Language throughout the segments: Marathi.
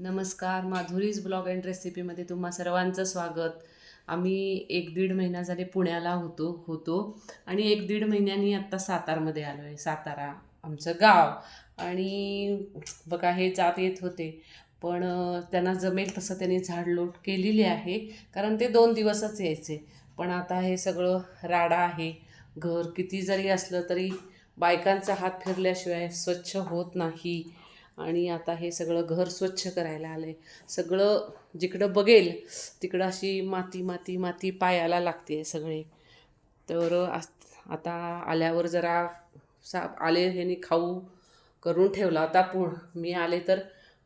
नमस्कार माधुरीज ब्लॉग अँड रेसिपीमध्ये तुम्हा सर्वांचं स्वागत. आम्ही एक दीड महिना झाले पुण्याला होतो होतो. आणि एक दीड महिन्यांनी आत्ता सातारमध्ये आलो आहे सातारा आमचं गाव. आणि बघा हे जात येत होते. पण त्यांना जमेल तसं त्यांनी झाडलोट केलेली आहे. कारण ते दोन दिवसच यायचे. पण आता हे सगळं राडा आहे. घर किती जरी असलं तरी बायकांचा हात फिरल्याशिवाय स्वच्छ होत नाही. आणि आता हे सगळं घर स्वच्छ करायला आलं आहे सगळं जिकडं बघेल तिकडं अशी माती माती माती पायाला लागते आहे सगळे. तर आता आल्यावर जरा सा आले ह्यांनी खाऊ करून ठेवला होता पो मी आले तर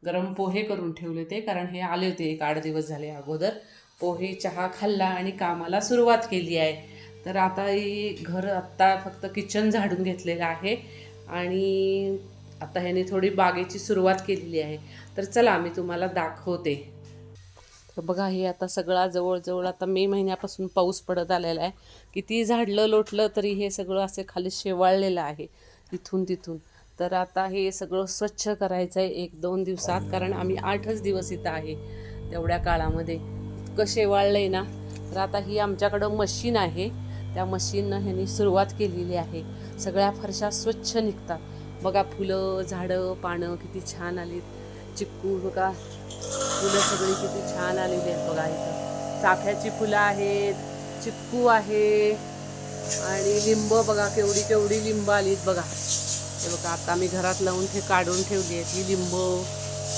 गरम पोहे करून ठेवले ते कारण हे आले होते एक आठ दिवस झाले अगोदर. पोहे चहा खाल्ला आणि कामाला सुरुवात केली आहे. तर आता ही घर आत्ता फक्त किचन झाडून घेतलेलं आहे. आणि आता ह्याने थोडी बागेची सुरुवात केलेली आहे. तर चला मी तुम्हाला दाखवते. तर बघा हे आता सगळा जवळजवळ आता मे महिन्यापासून पाऊस पडत आलेला आहे. किती झाडलं लोटलं तरी हे सगळं असे खाली शेवाळलेलं आहे इथून तिथून. तर आता हे सगळं स्वच्छ करायचं आहे एक दोन दिवसात कारण आम्ही आठच दिवस इथं आहे तेवढ्या काळामध्ये. इतकं शेवाळलं आहे ना. तर आता ही आमच्याकडं मशीन आहे. त्या मशीननं ह्यांनी सुरुवात केलेली आहे. सगळ्या फरशा स्वच्छ निघतात. बघा फुलं झाडं पानं किती छान आलीत. चिक्कू बघा फुलं सगळी किती छान आलेली आहेत बघा इथं. चाफ्याची फुलं आहेत चिक्कू आहे आणि लिंब बघा केवढी केवढी लिंब आलीत बघा. हे बघा आता मी घरात लावून ते काढून ठेवली आहेत ही लिंब.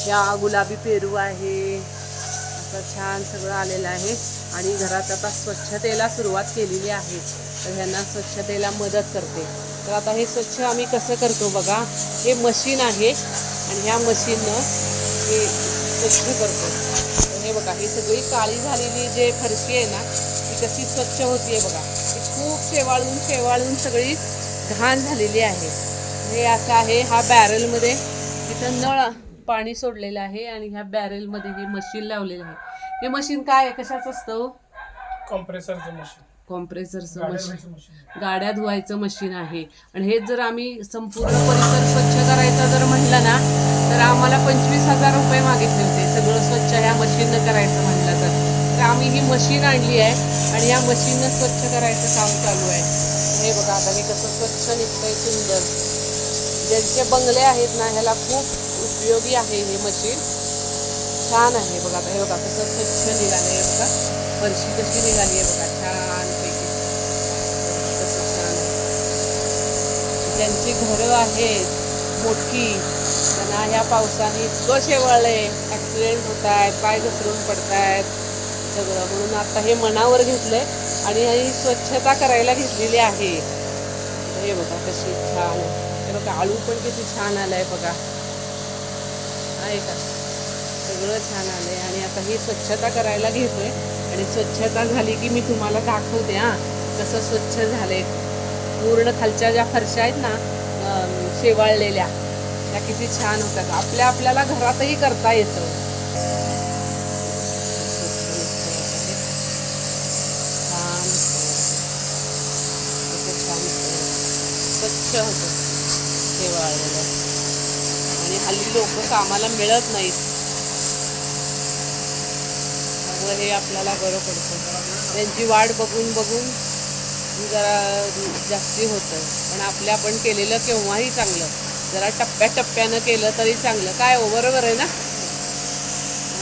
या गुलाबी पेरू आहे. असं छान सगळं आलेलं आहे. आणि घरात आता स्वच्छतेला सुरुवात केलेली आहे. तर ह्यांना स्वच्छतेला मदत करते. तर आता हे स्वच्छ आम्ही कसं करतो बघा. हे मशीन आहे आणि ह्या मशीननं हे स्वच्छ करतो. तर हे बघा ही सगळी काळी झालेली जे फरशी आहे ना ती कशी स्वच्छ होतीये बघा. ती खूप शेवाळून शेवाळून सगळी घाण झालेली आहे. हे असं आहे हा बॅरलमध्ये तिथं नळ पाणी सोडलेलं आहे आणि ह्या बॅरेलमध्ये हे मशीन लावलेलं आहे. हे मशीन काय कशाच कशाचं असतं हो? कॉम्प्रेसरचं मशीन. कॉम्प्रेसरचं गाड्या मशीन. धुवायचं मशीन गाड्या धुवायचं मशीन आहे. आणि हेच जर आम्ही संपूर्ण परिसर स्वच्छ करायचा जर म्हटलं ना तर आम्हाला पंचवीस हजार रुपये मागितले होते. सगळं स्वच्छ ह्या मशीननं करायचं म्हटलं तर. तर आम्ही ही मशीन आणली आहे आणि या मशीननं स्वच्छ करायचं काम चालू आहे. हे बघा आता हे कसं स्वच्छ निघतंय सुंदर. ज्यांचे बंगले आहेत ना ह्याला खूप उपयोगी आहे हे मशीन. छान आहे. बघा आता हे बघा कसं स्वच्छ निघालं आहे बघा. फरशी कशी निघाली आहे बघा. छानपैकी ज्यांची घरं आहेत मोठी त्यांना ह्या पावसाने इतकं शेवळलंय ॲक्सिडेंट होत आहेत पाय घसरून पडत आहेत सगळं. म्हणून आता हे मनावर घेतलं आहे आणि ही स्वच्छता करायला घेतलेली आहे. हे बघा कशी छान हे बघा आळू पण किती छान आलाय बघा. आहे का? सगळं छान आलं आहे आणि आता ही स्वच्छता करायला घेतो आहे आणि स्वच्छता झाली की मी तुम्हाला दाखवते हां. कसं स्वच्छ झालं आहे पूर्ण खालच्या ज्या फरशा आहेत ना शेवाळलेल्या त्या किती छान होतात. आपल्या आपल्याला घरातही करता येतं. छान स्वच्छ होतं शेवाळलेलं आणि हल्ली लोक कामाला मिळत नाहीत. हे आपल्याला बरं पडतं. त्यांची वाट बघून बघून जरा जास्ती होतं. पण आपल्या आपण केलेलं केव्हाही चांगलं. जरा टप्प्याटप्प्यानं केलं तरी चांगलं. काय हो बरोबर आहे ना?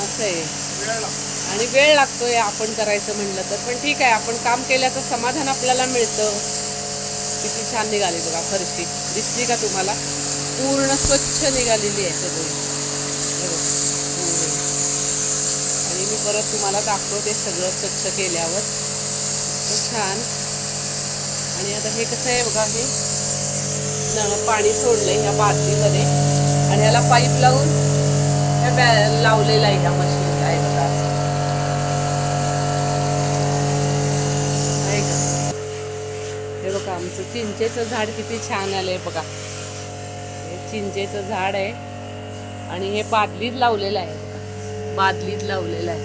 असं आहे. आणि वेळ लागतोय आपण करायचं म्हणलं तर. पण ठीक आहे आपण काम केल्याचं समाधान आपल्याला मिळतं. किती छान निघाली बघा फरशी. दिसली का तुम्हाला? पूर्ण स्वच्छ निघालेली आहे सगळी. आणि मी परत तुम्हाला दाखवते सगळं स्वच्छ केल्यावर. छान. आणि आता हे कसं आहे बघा हे पाणी सोडलंय ह्या बादलीमध्ये आणि ह्याला पाईप लावून ह्या बॅ आहे ह्या मशीनला आहे बघा हे बघा आमचं चिंचेचं झाड किती छान आलंय बघा. हे चिंचेचं झाड आहे. आणि हे बादलीत लावलेलं आहे बघा. बादलीत लावलेलं आहे.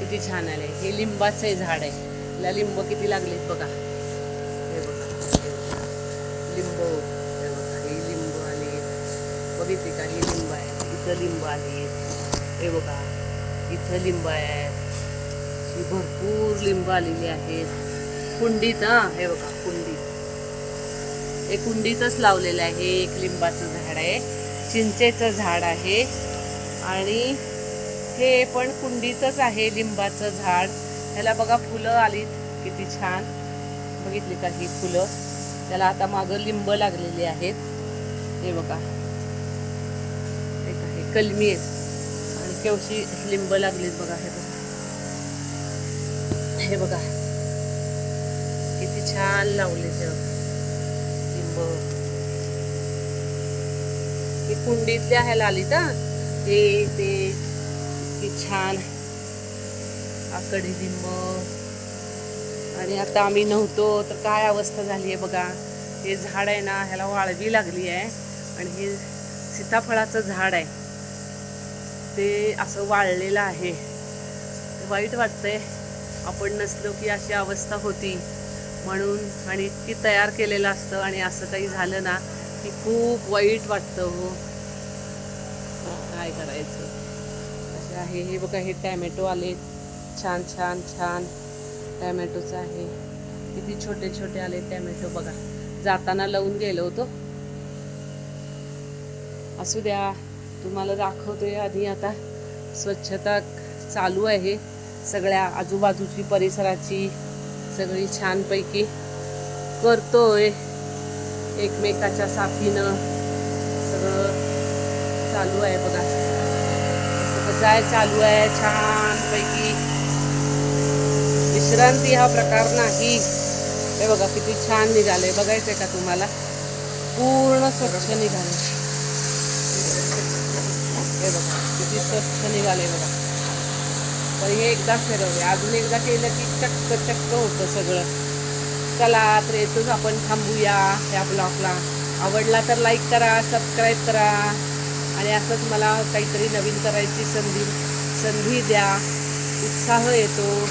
किती छान आलंय. हे लिंबाचं झाड आहे. त्याला लिंब किती लागलेत बघा. लिंब हे लिंब आले बघितले का? हे लिंब आहे इथं लिंब आले हे बघा इथं लिंब आहेत ही भरपूर लिंब आलेली आहेत. कुंडीत हां? हे बघा कुंडीत. हे कुंडीतच लावलेलं आहे. एक लिंबाचं झाड आहे. चिंचेचं झाड आहे. आणि हे पण कुंडीतच आहे लिंबाचं झाड. ह्याला बघा फुलं आलीत. किती छान. बघितली का ही फुलं? त्याला आता मागं लिंब लागलेली आहेत. हे बघा. एक का हे कलमी आहेत आणि केवशी लिंब लागलीत बघा हे बघा. हे बघा. किती छान लावले ते लिंब. ही कुंडीतले आहे लालिता ते ते. किती छान. आकडी लिंब. आणि आता आम्ही नव्हतो तर काय अवस्था झाली आहे बघा. हे झाड आहे ना ह्याला वाळवी लागली आहे. आणि हे सीताफळाचं झाड आहे. ते असं वाळलेलं आहे. वाईट वाटतंय. आपण नसलो की अशी अवस्था होती. म्हणून आणि इतकी तयार केलेलं असतं आणि असं काही झालं ना की खूप वाईट वाटतं हो. काय करायचं? असे आहे. हे बघा हे टॅमॅटो आले छान छान छान. टॅमॅटोचं आहे. किती छोटे छोटे आले टॅमॅटो बघा. जाताना लावून गेलो होतो. असू द्या तुम्हाला दाखवतोय आधी आता. स्वच्छता चालू आहे. सगळ्या आजूबाजूची परिसराची सगळी छानपैकी करतोय. एकमेकाच्या साथीनं सगळं चालू आहे बघा. जाय चालू आहे. छानपैकी विश्रांती हा प्रकार नाही. हे बघा किती छान निघाले. बघायचंय का तुम्हाला? पूर्ण स्वच्छ निघाले. हे बघा किती स्वच्छ निघाले बघा. पण हे एकदा फिरवले. अजून एकदा केलं की चक्क चक्क होतं सगळं. चला तर येतोच आपण. थांबूया या ब्लॉगला आवडला तर लाईक करा सबस्क्राईब करा. आणि असंच मला काहीतरी नवीन करायची संधी संधी द्या. उत्साह येतो.